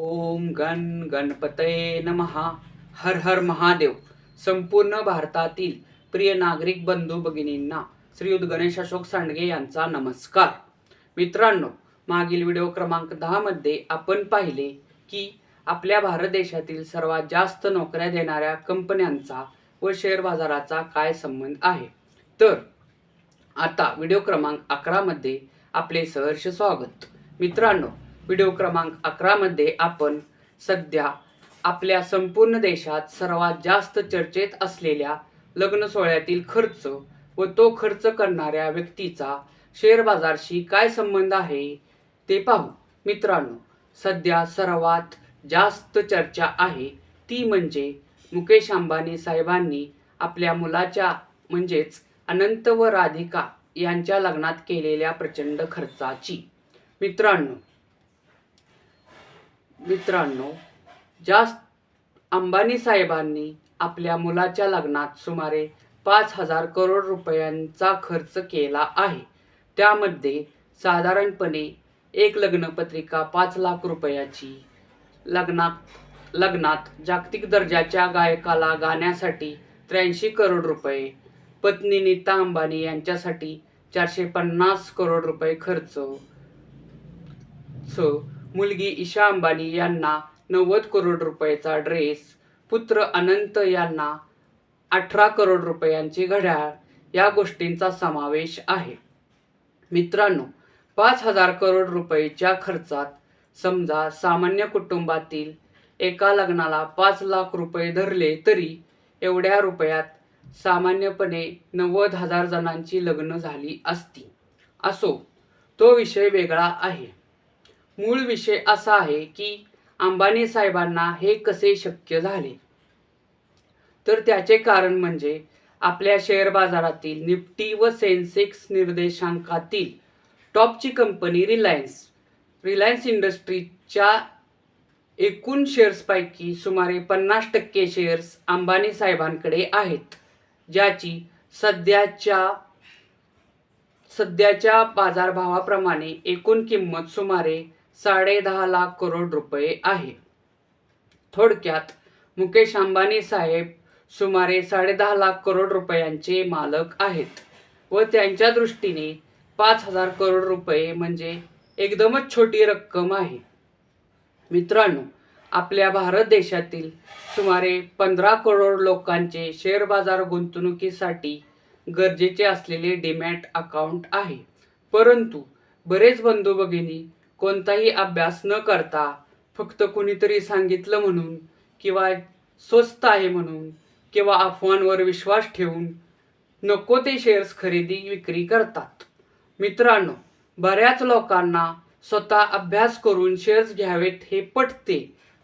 ओम गण गणपतये नमहा हर हर महादेव. संपूर्ण भारतातील प्रिय नागरिक बंधू भगिनींना श्रीयुत गणेश अशोक सांडगे यांचा नमस्कार. मित्रांनो मागील व्हिडिओ क्रमांक दहामध्ये आपण पाहिले की आपल्या भारत देशातील सर्वात जास्त नोकऱ्या देणाऱ्या कंपन्यांचा व शेअर बाजाराचा काय संबंध आहे? तर आता व्हिडिओ क्रमांक अकरामध्ये आपले सहर्ष स्वागत. मित्रांनो व्हिडिओ क्रमांक अकरामध्ये आपण सध्या आपल्या संपूर्ण देशात सर्वात जास्त चर्चेत असलेल्या लग्न सोहळ्यातील खर्च व तो खर्च करणाऱ्या व्यक्तीचा शेअर बाजारशी काय संबंध आहे ते पाहू. मित्रांनो सध्या सर्वात जास्त चर्चा आहे ती म्हणजे मुकेश अंबानी साहेबांनी आपल्या मुलाच्या म्हणजेच अनंत व राधिका यांच्या लग्नात केलेल्या प्रचंड खर्चाची. मित्रांनो मित्रांनो जास्त अंबानी साहेबांनी आपल्या मुलाच्या लग्नात सुमारे पाच हजार करोड रुपयांचा खर्च केला आहे. त्यामध्ये साधारणपणे एक लग्नपत्रिका पाच लाख रुपयाची लग्नात लग्नात जागतिक दर्जाच्या गायकाला गाण्यासाठी त्र्याऐंशी करोड रुपये पत्नी नीता अंबानी यांच्यासाठी चारशे पन्नास करोड रुपये खर्च सो मुलगी ईशा अंबानी यांना नव्वद करोड रुपयाचा ड्रेस पुत्र अनंत यांना अठरा करोड रुपयांचे घड्याळ या गोष्टींचा समावेश आहे. मित्रांनो पाच हजार करोड रुपयेच्या खर्चात समजा सामान्य कुटुंबातील एका लग्नाला पाच लाख रुपये धरले तरी एवढ्या रुपयात सामान्यपणे नव्वद हजार जणांची लग्न झाली असती. असो तो विषय वेगळा आहे. मूळ विषय असा आहे की अंबानी साहेबांना हे कसे शक्य झाले? तर त्याचे कारण म्हणजे आपल्या शेअर बाजारातील निफ्टी व सेन्सेक्स निर्देशांकातील टॉपची कंपनी रिलायन्स. रिलायन्स इंडस्ट्रीजच्या एकूण शेअर्सपैकी सुमारे पन्नास टक्के शेअर्स अंबानी साहेबांकडे आहेत ज्याची सध्याच्या सध्याच्या बाजारभावाप्रमाणे एकूण किंमत सुमारे साडे दहा लाख करोड रुपये आहे. थोडक्यात मुकेश अंबानी साहेब सुमारे साडेदहा लाख करोड रुपयांचे मालक आहेत व त्यांच्या दृष्टीने पाच हजार करोड रुपये म्हणजे एकदमच छोटी रक्कम आहे. मित्रांनो आपल्या भारत देशातील सुमारे पंधरा करोड लोकांचे शेअर बाजार गुंतवणुकीसाठी गरजेचे असलेले डीमॅट अकाउंट आहे. परंतु बरेच बंधू भगिनी कोणताही अभ्यास न करता फक्त कुणीतरी सांगितलं म्हणून किंवा स्वस्त आहे म्हणून किंवा अफवांवर विश्वास ठेवून नको ते शेअर्स खरेदी विक्री करतात. मित्रांनो बऱ्याच लोकांना स्वतः अभ्यास करून शेअर्स घ्यावेत हे पटते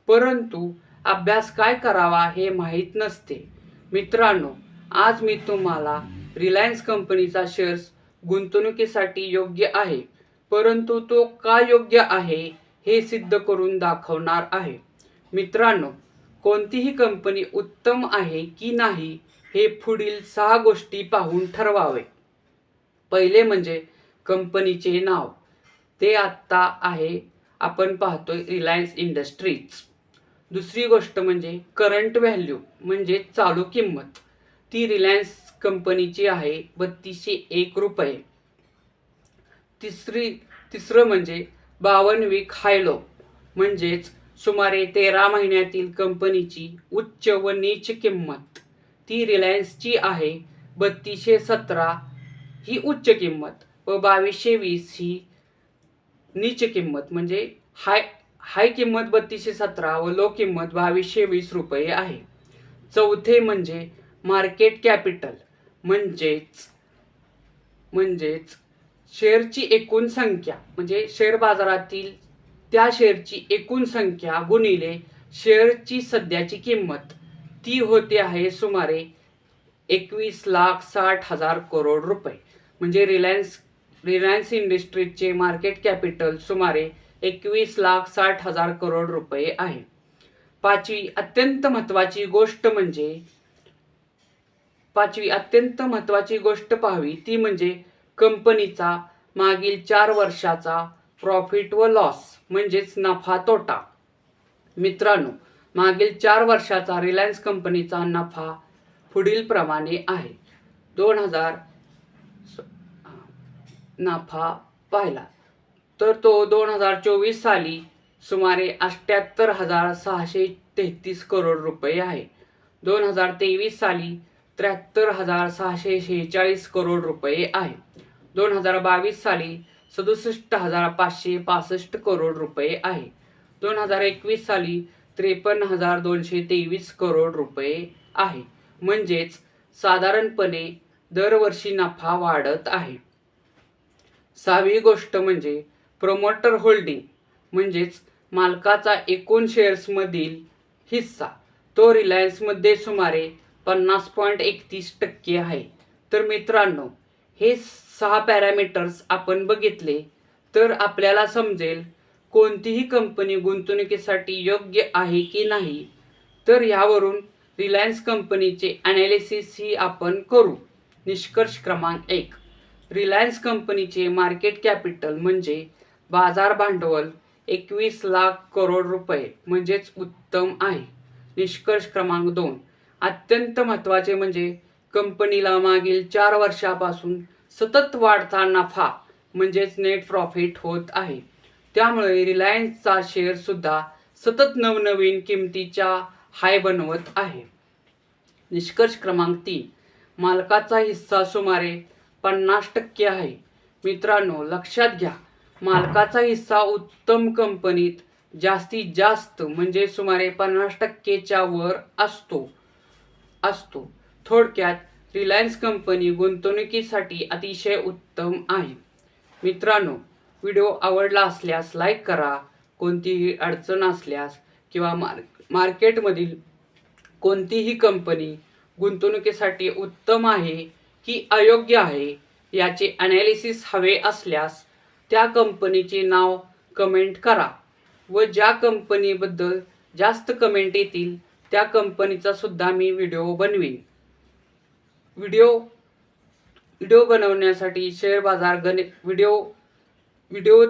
परंतु अभ्यास काय करावा हे माहीत नसते. मित्रांनो आज मी तुम्हाला रिलायन्स कंपनीचा शेअर्स गुंतवणुकीसाठी योग्य आहे परंतु तो का योग्य आहे हे सिद्ध करून दाखवणार आहे. मित्रांनो कोणतीही कंपनी उत्तम आहे की नाही हे पुढील सहा गोष्टी पाहून ठरवावे. पहिले म्हणजे कंपनीचे नाव. ते आत्ता आहे आपण पाहतोय रिलायन्स इंडस्ट्रीज दुसरी गोष्ट म्हणजे करंट व्हॅल्यू म्हणजे चालू किंमत. ती रिलायन्स कंपनीची आहे बत्तीसशे एक रुपये. तिसरी तिसरं म्हणजे बावन्न वीक हायलो म्हणजेच सुमारे तेरा महिन्यातील कंपनीची उच्च व नीच किंमत. ती रिलायन्सची आहे. बत्तीसशे सतरा ही उच्च किंमत व बावीसशे वीस ही नीच किंमत. म्हणजे हाय हाय किंमत बत्तीसशे सतरा व लो किंमत बावीसशे वीस रुपये आहे. चौथे म्हणजे मार्केट कॅपिटल. म्हणजेच म्हणजेच शेअरची एकूण संख्या म्हणजे शेअर बाजारातील त्या शेअरची एकूण संख्या गुणिले शेअरची सध्याची किंमत ती होते आहे सुमारे एकवीस लाख साठ हजार करोड रुपये. म्हणजे रिलायन्स रिलायन्स इंडस्ट्रीजचे मार्केट कॅपिटल सुमारे एकवीस लाख साठ हजार करोड रुपये आहे. पाचवी अत्यंत महत्त्वाची गोष्ट म्हणजे पाचवी अत्यंत महत्त्वाची गोष्ट पाहावी ती म्हणजे कंपनीचा मागील चार वर्षाचा प्रॉफिट व लॉस म्हणजेच नफा तोटा. मित्रांनो मागील चार वर्षाचा रिलायन्स कंपनीचा नफा पुढील प्रमाणे आहे. दोन हजार नफा पाहिला. तर तो दोन हजार चोवीस साली सुमारे अठ्ठ्याहत्तर हजार सहाशे तेहतीस करोड रुपये आहे. दोन हजार तेवीस साली त्र्याहत्तर हजार सहाशे शेहेचाळीस करोड रुपये आहे. दोन हजार बावीस साली सदुसष्ट हजार पाचशे पासष्ट करोड रुपये आहे. दोन हजार एकवीस साली त्रेपन्न हजार दोनशे तेवीस करोड रुपये आहे. म्हणजेच साधारणपणे दरवर्षी नफा वाढत आहे. सहावी गोष्ट म्हणजे प्रमोटर होल्डिंग म्हणजेच मालकाचा एकूण शेअर्समधील हिस्सा. तो रिलायन्समध्ये सुमारे पन्नास पॉईंट एकतीस टक्के आहे. तर मित्रांनो हे सहा पॅरामीटर्स आपण बघितले तर आपल्याला समजेल कोणतीही कंपनी गुंतवणुकीसाठी योग्य आहे की नाही. तर ह्यावरून रिलायन्स कंपनीचे ॲनालिसिस ही आपण करू. निष्कर्ष क्रमांक एक. रिलायन्स कंपनीचे मार्केट कॅपिटल म्हणजे बाजार भांडवल एकवीस लाख करोड रुपये म्हणजेच उत्तम आहे. निष्कर्ष क्रमांक दोन. अत्यंत महत्त्वाचे म्हणजे कंपनीला मागील चार वर्षापासून सतत वाढता नफा म्हणजेच नेट प्रॉफिट होत आहे. त्यामुळे रिलायन्सचा शेअर सुद्धा सतत नवनवीन किमतीच्या हाय बनवत आहे. निष्कर्ष क्रमांक तीन. मालकाचा हिस्सा सुमारे पन्नास टक्के आहे. मित्रांनो लक्षात घ्या. मालकाचा हिस्सा उत्तम कंपनीत जास्तीत जास्त म्हणजे सुमारे पन्नास टक्केच्या वर असतो. असतो. थोडक्यात रिलायन्स कंपनी गुंतवणुकीसाठी अतिशय उत्तम आहे. मित्रांनो व्हिडिओ आवडला असल्यास लाईक करा कोणतीही अडचण असल्यास किंवा मार मार्केटमधील कोणतीही कंपनी गुंतवणुकीसाठी उत्तम आहे की अयोग्य आहे याचे ॲनालिसिस हवे असल्यास त्या कंपनीचे नाव कमेंट करा व ज्या कंपनीबद्दल जास्त कमेंट येतील त्या कंपनीचा सुद्धा मी व्हिडिओ बनवीन. व्हिडिओ व्हिडिओ बनवण्यासाठी शेअर बाजार गणे व्हिडिओ व्हिडिओ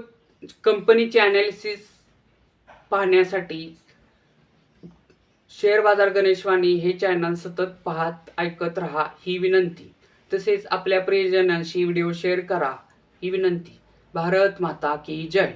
कंपनीचे ॲनालिसिस पाहण्यासाठी शेअर बाजार गणेशवाणी हे चॅनल सतत पाहत ऐकत राहा ही विनंती. तसेच आपल्या प्रियजनांशी व्हिडिओ शेअर करा ही विनंती. भारत माता की जय.